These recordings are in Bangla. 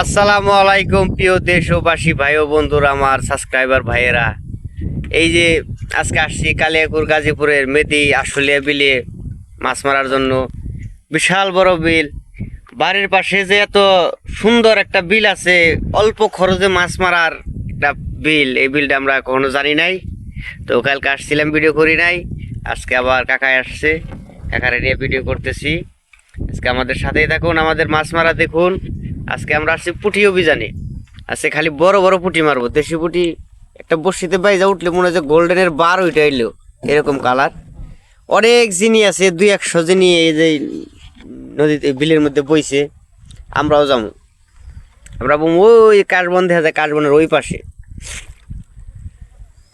আসসালামু আলাইকুম, প্রিয় দেশবাসী, ভাই ও বন্ধুরা, আমার সাবস্ক্রাইবার ভাইয়েরা। এই যে আজকে আসছি কালিয়াকুর গাজীপুরের মেদি আশুলিয়া বিলে মাছ মারার জন্য। বিশাল বড় বিল। বাড়ির পাশে যে এত সুন্দর একটা বিল আছে, অল্প খরচে মাছ মারার একটা বিল। এই বিলটা আমরা কখনো জানি নাই। তো কালকে আসছিলাম ভিডিও করি নাই। আজকে আবার কাকায় আসছে, কাকারে নিয়ে ভিডিও করতেছি। আজকে আমাদের সাথেই থাকুন, আমাদের মাছ মারা দেখুন। আজকে আমরা আসছি পুঁটি অভিযানে। আজকে খালি বড় বড় পুঁটি মারবো। দেশি পুঁটি একটা বসিতে বাইজা উঠলে মনে হয় যে গোল্ডেনের বার ওইটা এলো। এরকম কালার অনেক জিনি আছে, দুই একশো জিনি এই যে নদীতে, বিলের মধ্যে বইছে। আমরাও যাব। আমরা বলব, ওই কাশবন দেখা যায় কাশবনের ওই পাশে।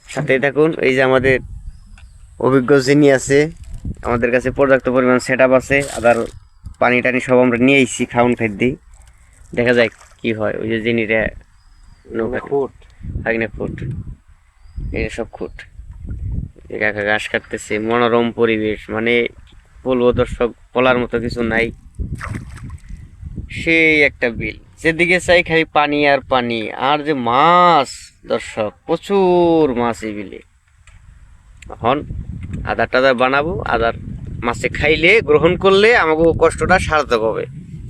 সাথে থাকুন, এই যে আমাদের অভিজ্ঞ যিনি আছে। আমাদের কাছে পর্যাপ্ত পরিমাণ সেট আছে। আদার পানি টানি সব আমরা নিয়ে এসেছি খাউন খাই দিই। দেখা যায় কি হয় ওই যে জিনিটা নৌকা ফুট আগে ফুট এই সব খুঁট। একা ঘাস কাটতেছে মনোরম পরিবেশ মানে বলব দর্শক বলার মতো কিছু নাই। সেই একটা বিল। যেদিকে চাই খালি পানি আর পানি। আর যে মাছ দর্শক প্রচুর মাছ এই বিলে। এখন আধার টাধার বানাবো আধার মাছে খাইলে গ্রহণ করলে আমাকে কষ্টটা সার্থক হবে।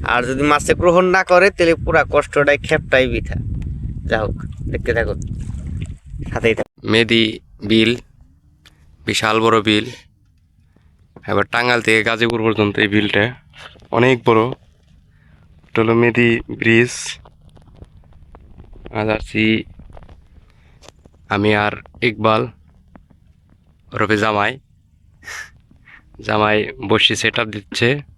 আর যদি মাছে গ্রহণ না করে, তাহলে পুরা কষ্টটাই খেপটাই বৃথা। যা হোক, দেখতে থাকুন। সাথেই মেদি বিল, বিশাল বড় বিল, এবার টাঙ্গাল থেকে গাজীপুর পর্যন্ত এই বিলটা অনেক বড়। এটা হলো মেদি ব্রিজ। আজ আছি আমি আর ইকবাল, ওরফে জামাই। জামাই বসি সেট দিচ্ছে।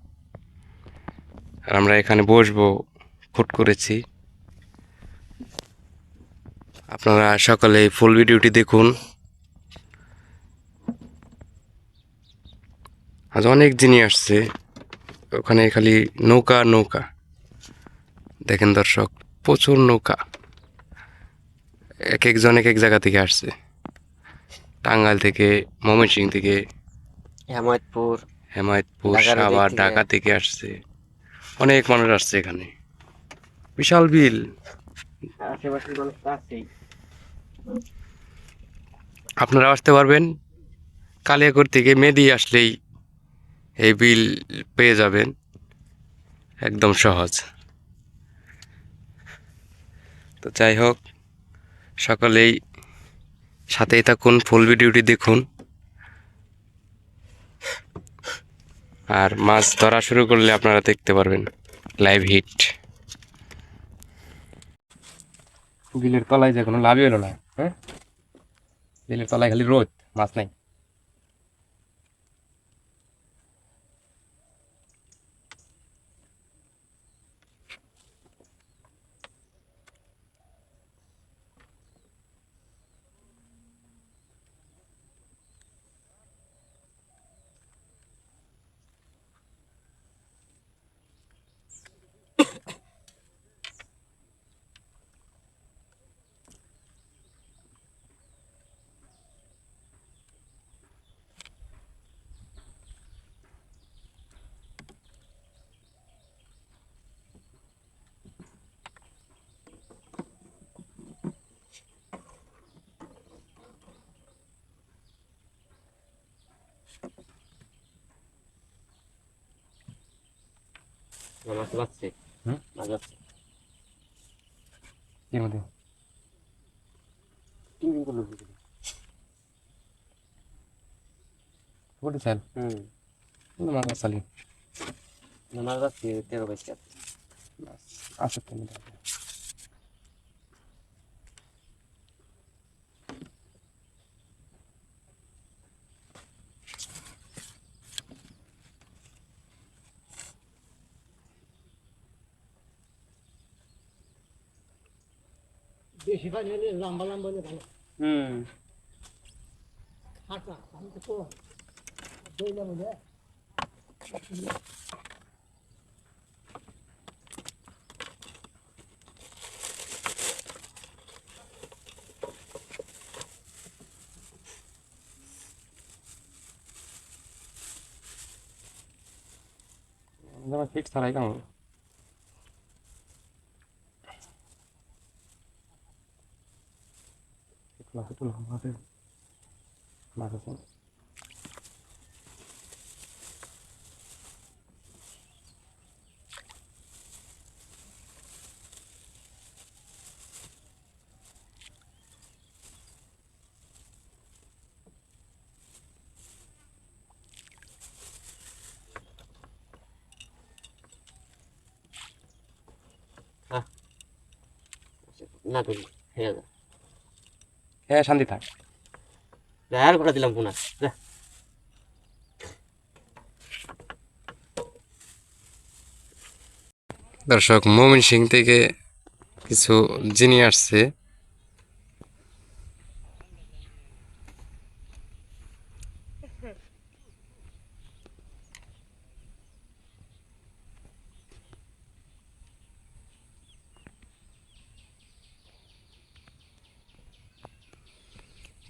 আর আমরা এখানে বসবো খুট করেছি। আপনারা সকালে ফুল ভিডিওটি দেখুন। আজ অনেক জিনিস আসছে ওখানে খালি নৌকা নৌকা। দেখেন দর্শক প্রচুর নৌকা। এক একজন এক এক জায়গা থেকে আসছে। টাঙ্গাইল থেকে ময়মনসিং থেকে হেমায়তপুর হেমায়তপুর থেকে। ঢাকা থেকে আসছে। অনেক মানুষ আসছে এখানে। বিশাল বিল। আশেপাশের মানুষ তো আছেই। আপনারা আসতে পারবেন। কালিয়াকোর থেকে মেদি আসলেই এই বিল পেয়ে যাবেন। একদম সহজ। তো যাই হোক সকলেই সাথেই থাকুন ফুল ভিডিওটি দেখুন। আর মাছ ধরা শুরু করলে আপনারা দেখতে পারবেন লাইভ হিট বিলের তলায় যে কোনো লাভই হলো না হ্যাঁ? বিলের তলায় খালি রোদ, মাছ নাই। মাছ বাচ্ছে হুম? মাছ বাচ্ছে এর মধ্যে তিন দিন করলো বলতে চাল হুম মাছ চালি মাছ বাচ্ছে তেরো বাইশ চার আসে তুমি বেশি পানি হলে লম্বা লম্বা হলে ভালো হুম হাঁটা আমি তো কম দইলাম বলে ফিট ছাড়াই কেমন না তুলি হয়ে যা হ্যাঁ শান্তি থাক। আর করে দিলাম পুনা যা। দর্শক মমিন সিং থেকে কিছু জিনিয়ে আসছে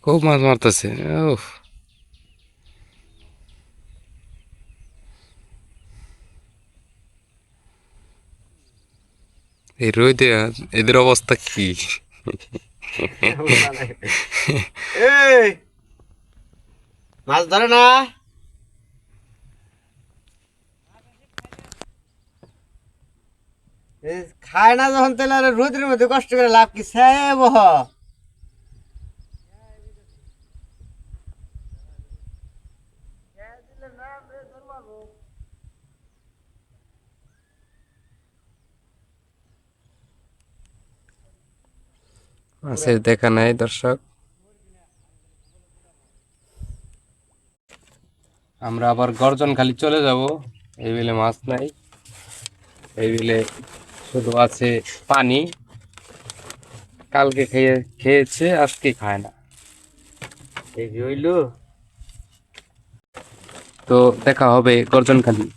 খুব মাছ মারতেছে রোদে এদের অবস্থা কি? মাছ ধরে না? খায় না যখন, তাহলে রোদের মধ্যে কষ্ট করে লাভ কি? সে মাছের দেখা নাই, দর্শক। আমরা আবার গর্জন খালি চলে যাব। এই বিলে মাছ নাই। এই বিলে শুধু আছে পানি। কালকে খেয়ে, খেয়েছে, আজকে খায় না। এই হইল। তো দেখা হবে গর্জন খালি